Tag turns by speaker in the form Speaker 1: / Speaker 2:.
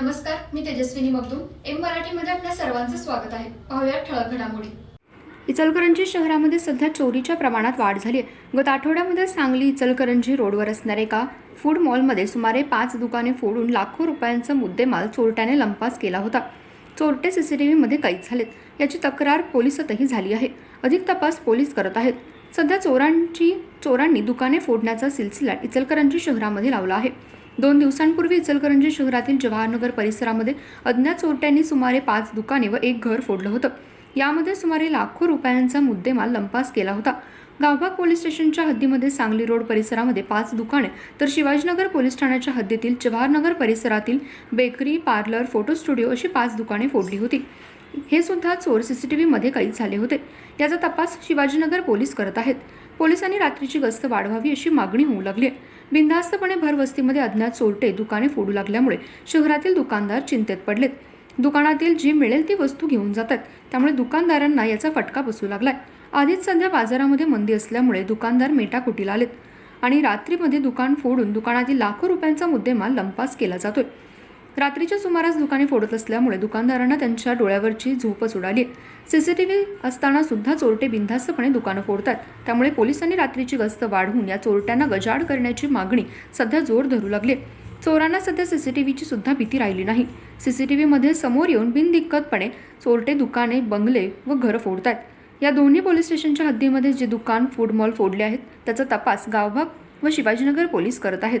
Speaker 1: नमस्कार मी तेजस्विनी मगदूम. एम मराठीमध्ये आपल्या सर्वांचं स्वागत आहे. पाहूया ठळक घडामोडी.
Speaker 2: इचलकरंजी शहरामध्ये सध्या चोरीच्या प्रमाणात वाढ झाली आहे. गत आठवड्यामध्ये सांगली इचलकरंजी रोडवर असणाऱ्या एका फूड मॉलमध्ये सुमारे पाच दुकाने फोडून लाखो रुपयांचा मुद्देमाल चोरट्याने लंपास केला होता. चोरटे सी सी टी व्हीमध्ये कैद झालेत. याची तक्रार पोलिसातही झाली आहे. अधिक तपास पोलीस करत आहेत. सध्या चोरांची चोरांनी दुकाने फोडण्याचा सिलसिला इचलकरंजी शहरामध्ये लावला आहे. दोन दिवसांपूर्वी इचलकरंजी शहरातील जवाहरनगर परिसरामध्ये अज्ञात चोरट्यांनी सुमारे पाच दुकाने व एक घर फोडलं होतं. यामध्ये सुमारे लाखो रुपयांचा मुद्देमाल लंपास केला होता. गावभाग पोलीस स्टेशनच्या हद्दीमध्ये सांगली रोड परिसरामध्ये पाच दुकाने तर शिवाजीनगर पोलीस ठाण्याच्या हद्दीतील जवाहरनगर परिसरातील बेकरी पार्लर फोटो स्टुडिओ अशी पाच दुकाने फोडली होती. हे सुद्धा चोर सीसीटीव्हीमध्ये कैद झाले होते. याचा तपास शिवाजीनगर पोलीस करत आहेत. पोलिसांनी रात्रीची गस्त वाढवावी अशी मागणी होऊ लागली आहे. बिनधास्तपणे भरवस्तीमध्ये अज्ञात चोरटे दुकाने फोडू लागल्यामुळे शहरातील दुकानदार चिंतेत पडलेत. दुकानातील जी मिळेल ती वस्तू घेऊन जातात. त्यामुळे दुकानदारांना याचा फटका बसू लागलाय. आधीच सध्या बाजारामध्ये मंदी असल्यामुळे दुकानदार मेटाकुटीला आलेत. आणि रात्रीमध्ये दुकान फोडून दुकानातील लाखो रुपयांचा मुद्देमाल लंपास केला जातोय. रात्रीच्या सुमारास दुकाने फोडत असल्यामुळे दुकानदारांना त्यांच्या डोळ्यावरची झोपच उडाली सीसीटीव्ही असताना सुद्धा चोरटे बिनधास्तपणे दुकानं फोडतात. त्यामुळे पोलिसांनी रात्रीची गस्त वाढवून या चोरट्यांना गजाड करण्याची मागणी सध्या जोर धरू लागली. चोरांना सध्या सीसीटीव्हीची सुद्धा भीती राहिली नाही. सीसीटीव्हीमध्ये समोर येऊन बिनदिक्कतपणे चोरटे दुकाने बंगले व घरं फोडतात. या दोन्ही पोलीस स्टेशनच्या हद्दीमध्ये जे दुकान फूड मॉल फोडले आहेत त्याचा तपास गावभाग व शिवाजीनगर पोलीस करत आहेत.